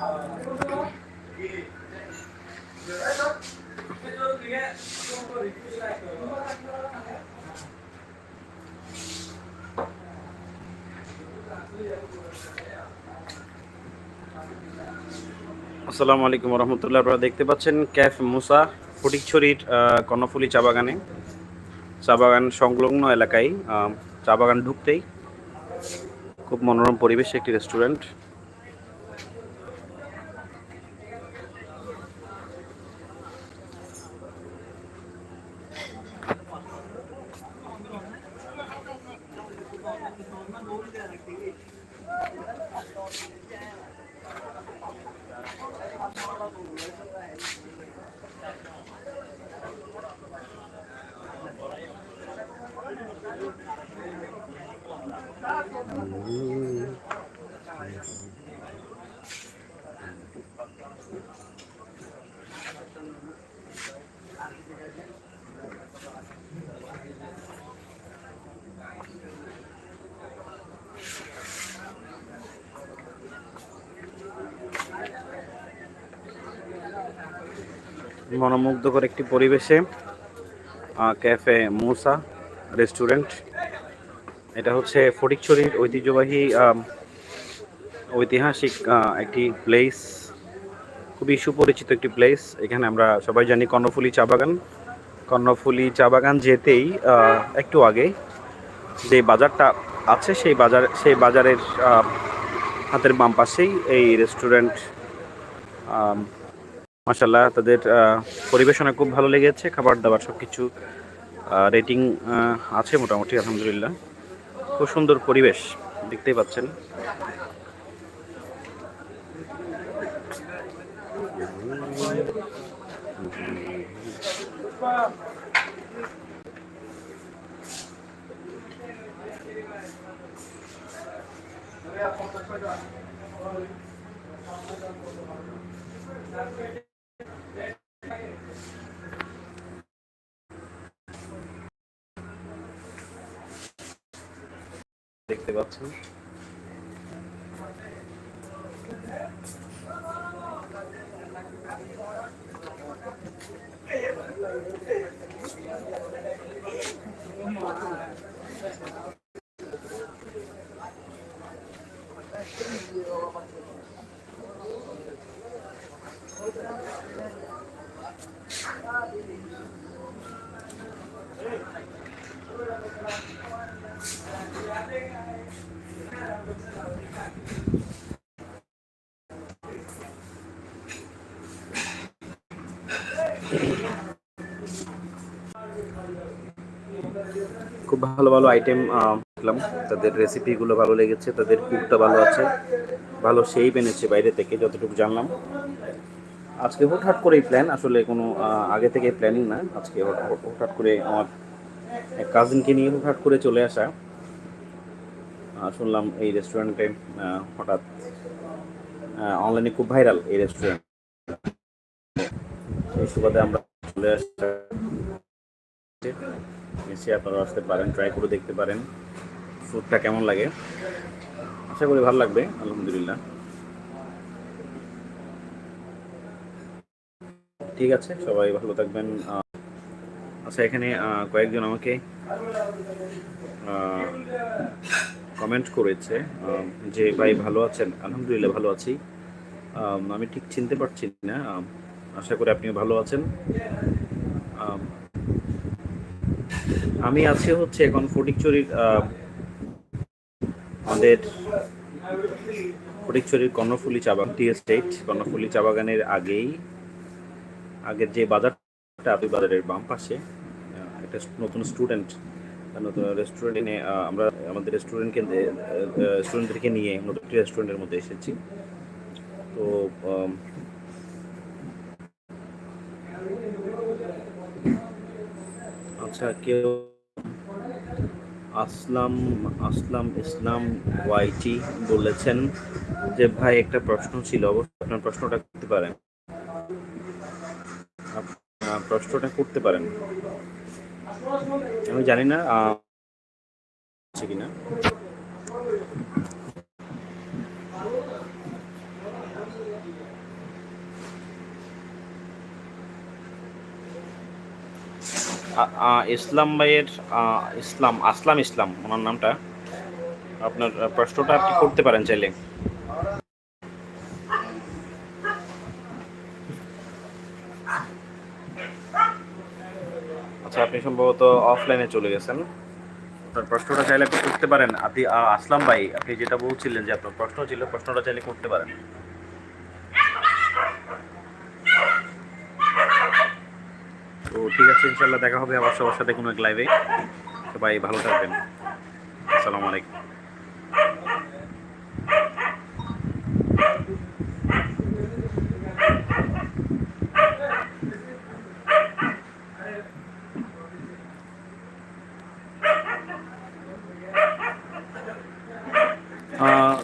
আসসালামু আলাইকুম রহমতুল্লাহ। আপনারা দেখতে পাচ্ছেন ক্যাফ মুসা ফটিকছড়ির কর্ণফুলী চা বাগানে। চা বাগান সংলগ্ন এলাকায় চা বাগান ঢুকতেই খুব মনোরম পরিবেশে একটি রেস্টুরেন্ট। মনোমুগ্ধকর একটি পরিবেশে ক্যাফে মুসা রেস্টুরেন্ট। এটা হচ্ছে ফটিকছড়ির ঐতিহ্যবাহী ঐতিহাসিক একটি প্লেস খুবই সুপরিচিত একটি প্লেস এখানে আমরা সবাই জানি কর্ণফুলী চা বাগান। কর্ণফুলী চা বাগান যেতেই একটু আগে যে বাজারটা আছে, সেই বাজার, সেই বাজারের হাতের বাম পাশেই এই রেস্টুরেন্ট মাসাল্লাহ তাদের পরিবেশনা খুব ভালো লেগেছে খাবার দাবার সব কিছু রেটিং আছে মোটামুটি, আলহামদুলিল্লাহ। খুব সুন্দর পরিবেশ, দেখতেই পাচ্ছেন। দেখতে পাচ্ছেন। খুব ভালো ভালো আইটেম পেলাম তাদের রেসিপিগুলো ভালো লেগেছে, তাদের কুকটা ভালো আছে, ভালো সেই এনেছে বাইরে থেকে, যতটুকু জানলাম। আজকে হঠাৎ করেই প্ল্যান আসলে কোনো আগে থেকে প্ল্যানিং না। আজকে হঠাৎ করে আমার এক কাজিনকে নিয়ে হুটহাট করে চলে আসা। শুনলাম এই রেস্টুরেন্টে হঠাৎ অনলাইনে খুব ভাইরাল এই রেস্টুরেন্ট সুবাদে আমরা চলে আসা। এসে আপনারা আসতে পারেন ট্রাই করে দেখতে পারেন। ফুডটা কেমন লাগে? আশা করি ভালো লাগবে, আলহামদুলিল্লাহ। ঠিক আছে, সবাই ভালো থাকবেন। আচ্ছা এখানে কয়েকজন আমাকে কমেন্ট করেছে যে ভাই ভালো আছেন? আলহামদুলিল্লাহ ভালো আছি। আমি ঠিক চিনতে পারছি না। আশা করি আপনিও ভালো আছেন। আম, আছি হচ্ছে এখন ফটিকচুরির আমাদের ফটিকচুরির কর্ণফুলি চা বাগান টি এস্টেট। কর্ণফুলি চা বাগানের আগেই আগের যে বাজারটা ওই বাজারের বাম পাশে একটা নতুন স্টুডেন্ট নতুন রেস্টুরেন্টে আমরা আমাদের রেস্টুরেন্টকে স্টুডেন্টদেরকে নিয়ে নতুন একটি রেস্টুরেন্টের মধ্যে এসেছি। তো আচ্ছা কেউ আসলাম আসলাম ইসলাম ওয়াইটি বলেছেন যে, ভাই, একটা প্রশ্ন ছিল অবশ্যই আপনার প্রশ্নটা করতে পারেন? প্রশ্নটা করতে পারেন? আমি জানি না কিনা। ইসলাম ভাইয়ের ইসলাম, আসলাম ইসলাম, ওনার নামটা। আপনার প্রশ্নটা আপনি করতে পারেন চাইলে। আচ্ছা আপনি সম্ভবত অফলাইনে চলে গেছেন। আপনার প্রশ্নটা চাইলে আপনি করতে পারেন। আপনি আসলাম ভাই, আপনি যেটা বলছিলেন যে আপনার প্রশ্ন ছিল, প্রশ্নটা চাইলে করতে পারেন। ঠিক আছে ইনশাল্লাহ দেখা হবে আবার সবার সাথে কোনো এক লাইভে সবাই ভালো থাকবেন। আসসালামু আলাইকুম।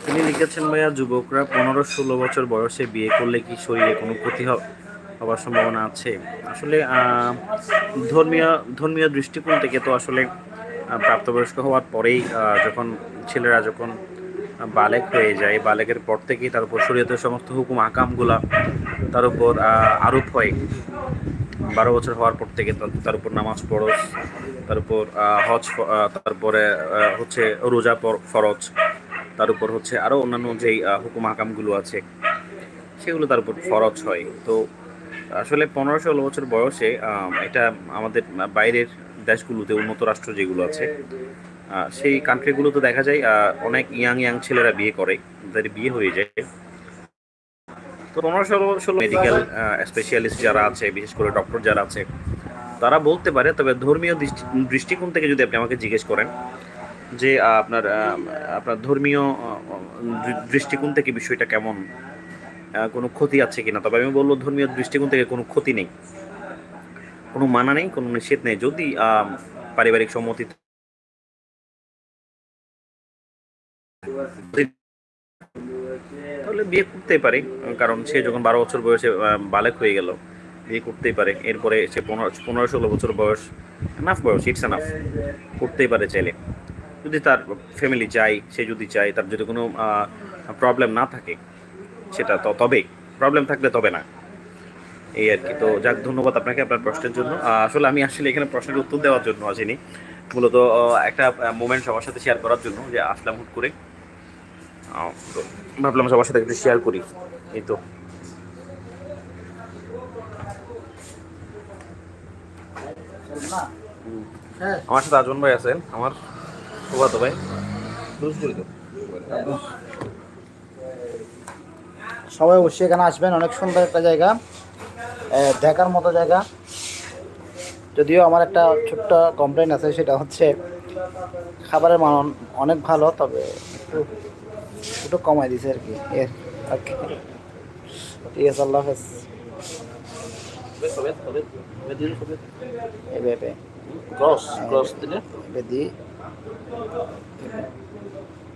তিনি লিখেছেন, ভাইয়া, যুবকরা পনেরো ষোলো বছর বয়সে বিয়ে করলে কি শরীরে কোনো ক্ষতি হ- হওয়ার সম্ভাবনা আছে। আসলে ধর্মীয় ধর্মীয় দৃষ্টিকোণ থেকে তো আসলে প্রাপ্তবয়স্ক হওয়ার পরেই যখন ছেলেরা যখন বালেক হয়ে যায়, বালেকের পর থেকেই তার উপর শরীয়তের সমস্ত হুকুম, আকামগুলা তার উপর আরোপ হয়। বারো বছর হওয়ার পর থেকে তার- উপর নামাজ ফরজ, তার উপর হজ তারপরে হচ্ছে রোজা ফরজ, তার উপর হচ্ছে আরও অন্যান্য যেই হুকুম হাকামগুলো আছে, সেগুলো তার উপর ফরজ হয়। তো আসলে পনেরো ষোলো বছর বয়সে এটা আমাদের বাইরের দেশগুলোতে উন্নত রাষ্ট্র যেগুলো আছে সেই কান্ট্রিগুলোতে দেখা যায় অনেক ইয়াং ইয়াং ছেলেরা বিয়ে করে, তাদের বিয়ে হয়ে যায়। তো পনেরো ষোলো ষোলো মেডিকেল স্পেশালিস্ট যারা আছে, বিশেষ করে ডক্টর যারা আছে, তারা বলতে পারে, তবে ধর্মীয় দৃষ্টি- দৃষ্টিকোণ থেকে যদি আপনি আমাকে জিজ্ঞেস করেন, যে আপনার আপনার ধর্মীয় দৃষ্টিকোণ থেকে বিষয়টা কেমন? কোনো ক্ষতি আছে কিনা? তবে আমি বলব, ধর্মীয় দৃষ্টিকোণ থেকে কোনো ক্ষতি নেই। কোনো মানা নেই, কোনো নিষেধ নেই। যদি পারিবারিক সম্মতি তাহলে বিয়ে করতেই পারে। কারণ সে যখন বারো বছর বয়সে বালেক হয়ে গেল, বিয়ে করতেই পারে। এরপরে সে পনেরো পনেরো ষোলো বছর বয়স নাফ বয়স ইটস এনাফ করতেই পারে চাইলে যদি তার ফ্যামিলি চায়, সে যদি চায়, তার যদি কোনো প্রবলেম না থাকে সেটা তো তবে প্রবলেম থাকলে তবে না। এই আর কি। তো যাক ধন্যবাদ আপনাকে আপনার প্রশ্নের জন্য। আসলে আমি আসলে এখানে প্রশ্নের উত্তর দেওয়ার জন্য আসিনি। মূলত একটা মোমেন্ট সবার সাথে শেয়ার করার জন্য যে আসলাম হুট করে। তো ভাবলাম সবার সাথে একটু শেয়ার করি। এই তো। হ্যাঁ। আমার সাথে আজমন ভাই আছেন। আমার ফুফাতো ভাই। সবাই অবশ্যই এখানে আসবেন অনেক সুন্দর একটা জায়গা। দেখার মতো জায়গা। যদিও আমার একটা ছোট্ট কমপ্লেন আছে সেটা হচ্ছে খাবারের মান অনেক ভালো তবে একটু একটু কমাই দিছে আর কি। এর ওকে। ঠিক আছে আল্লাহ হাফেজ। এবে ক্রস দিলে?